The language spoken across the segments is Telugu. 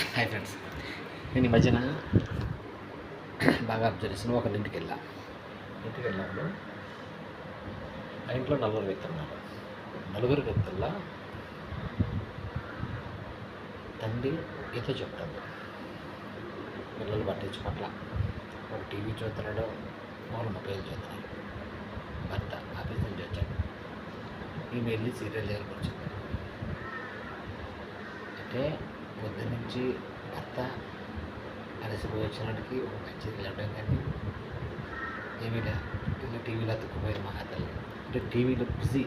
హాయ్ ఫ్రెండ్స్ నేను ఈ మధ్యన బాగా అబ్జర్వ్ చేసిన ఒక ఇంటికి వెళ్ళా. ఇంటికి వెళ్ళినప్పుడు ఆ ఇంట్లో నలుగురు వ్యక్తులు ఉన్నారు. నలుగురు వ్యక్తుల్లో తండ్రి ఏదో చెప్తాడు. పిల్లలు పట్టించుకోవట్ల ఒక టీవీ చూస్తున్నాడు. వాళ్ళు మొబైల్ చూస్తున్నాడు. భర్త ఆఫీస్ నుంచి వచ్చాడు. ఈమె వెళ్ళి సీరియల్ దగ్గరకు వచ్చింది. అంటే పొద్దు నుంచి భర్త అలసిపోయి వచ్చినట్టుకి ఒక మంచి వెళ్ళడం కానీ ఏమీ లేదు. ఇలా టీవీలో అతుక్కుపోయింది మా తల్లి అంటే టీవీలో బిజీ.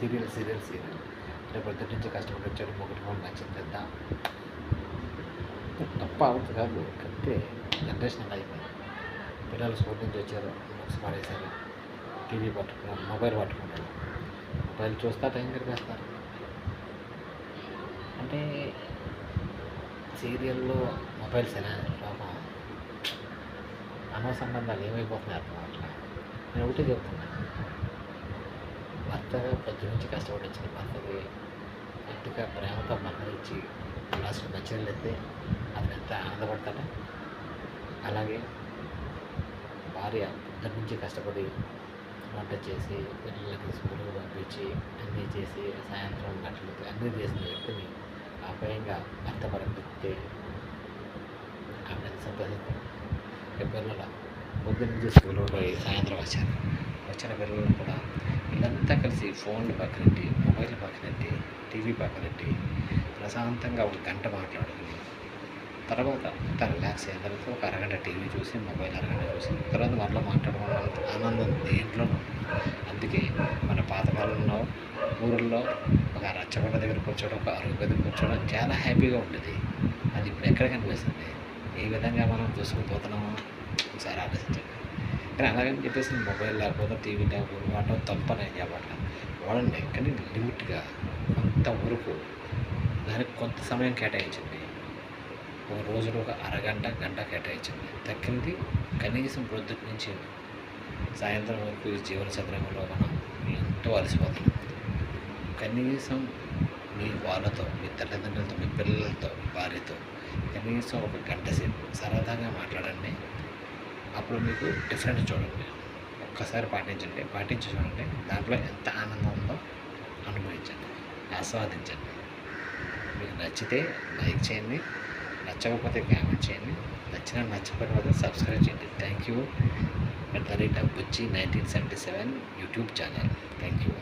Serial serial serial. అంటే పొద్దు నుంచి కష్టపడి వచ్చాడు ఒకటి ఫోన్ నచ్చింది పెద్ద. తప్ప అవుతుంది కాదు. కంటే జనరేషన్ అయిపోయింది? పిల్లలు స్కూల్ నుంచి వచ్చారు బుక్స్ పడేశారు టీవీ పట్టుకున్నారు మొబైల్ పట్టుకున్నారు. మొబైల్ చూస్తా టైం గడిపేస్తారు. అంటే సీరియల్లో మొబైల్స్ ఎలా లోపం అనవ సంబంధాలు ఏమైపోతున్నాయి అర్థం అట్లా నేను ఒకటే చెప్తున్నా. భర్తగా పొద్దు నుంచి కష్టపడి వచ్చిన భర్తకి గట్టిగా ప్రేమతో ఇచ్చి లాస్ట్ మంచిగా అయితే అతను ఎంత ఆనందపడతాడా? అలాగే భార్య పొద్దు నుంచి కష్టపడి వంట చేసి పిల్లలకి స్కూల్కి పంపించి అన్నీ చేసి సాయంత్రం బట్టలు అన్నీ చేసిన వ్యక్తిని ఆప్యాయంగా భర్త పడిపిస్తే ఆమె సంతోషిస్తాం పిల్లల పొద్దు నుంచి స్కూల్కి పోయి సాయంత్రం వచ్చారు వచ్చిన పిల్లలు కూడా వీళ్ళంతా కలిసి ఫోన్లు పక్కనెట్టి మొబైల్ పక్కనెట్టి టీవీ పక్కనెట్టి ప్రశాంతంగా ఒక గంట మాట్లాడుకుని తర్వాత తన రిలాక్స్ అయిన తర్వాత ఒక అరగంట టీవీ చూసి మొబైల్ అరగంట చూసి తర్వాత మరలా మాట్లాడుకోవడం ఆనందం దేంట్లోనూ అందుకే మన పాత పాతకాలంలో ఊళ్ళో ఒక రచ్చబండ దగ్గర కూర్చోవడం ఒక అరుగు దగ్గర కూర్చోవడం చాలా హ్యాపీగా ఉండేది. అది ఇప్పుడు ఎక్కడ కనిపిస్తుంది? ఏ విధంగా మనం చూసుకుపోతున్నామో ఒకసారి ఆలోచించండి. కానీ అలాగని చెప్పేసి మొబైల్ లేకపోతే టీవీ లేకపోతే వాడటం తప్పని చెప్పట్లా. వాడండి కానీ లిమిట్గా కొంత వరకు దానికి కొంత సమయం కేటాయించండి ఒక రోజులో ఒక అరగంట గంట కేటాయించండి తక్కింది కనీసం ప్రొద్దుటి నుంచి సాయంత్రం వరకు ఈ జీవన చక్రంలో మనం ఎంతో అలసిపోతున్నాం. కనీసం మీ వాళ్ళతో మీ తల్లిదండ్రులతో మీ పిల్లలతో మీ భార్యతో కనీసం ఒక గంట సేపు సరదాగా మాట్లాడండి. అప్పుడు మీకు డిఫరెంట్ చూడండి. ఒక్కసారి పాటించండి. పాటించి చూడండి. దాంట్లో ఎంత ఆనందం ఉందో అనుభవించండి. ఆస్వాదించండి. మీకు నచ్చితే లైక్ చేయండి. నచ్చకపోతే కామెంట్ చేయండి. నచ్చిన నచ్చకపోతే సబ్స్క్రైబ్ చేయండి. థ్యాంక్ యూ పెద్ద రేట్ బుచ్చి nineteen seventy seven YouTube channel thank you